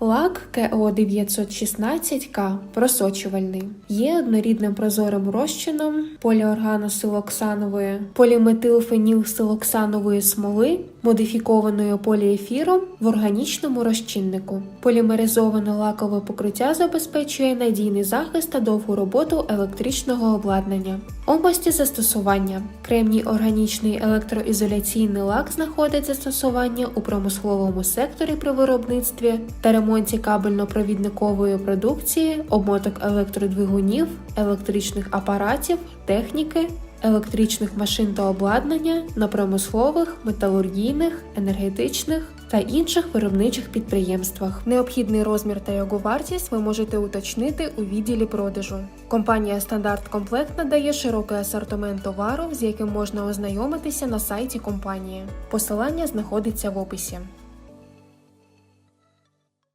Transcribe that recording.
Лак КО 916К просочувальний. Є однорідним прозорим розчином поліорганосилоксанової поліметилфенілсилоксанової смоли, модифікованої поліефіром в органічному розчиннику. Полімеризоване лакове покриття забезпечує надійний захист та довгу роботу електричного обладнання. Області застосування кремній органічний електроізоляційний лак знаходить застосування у промисловому секторі при виробництві та ремонті кабельно-провідникової продукції, обмоток електродвигунів, електричних апаратів, техніки, електричних машин та обладнання на промислових, металургійних, енергетичних та інших виробничих підприємствах. Необхідний розмір та його вартість ви можете уточнити у відділі продажу. Компанія Стандарт Комплект надає широкий асортимент товару, з яким можна ознайомитися на сайті компанії. Посилання знаходиться в описі.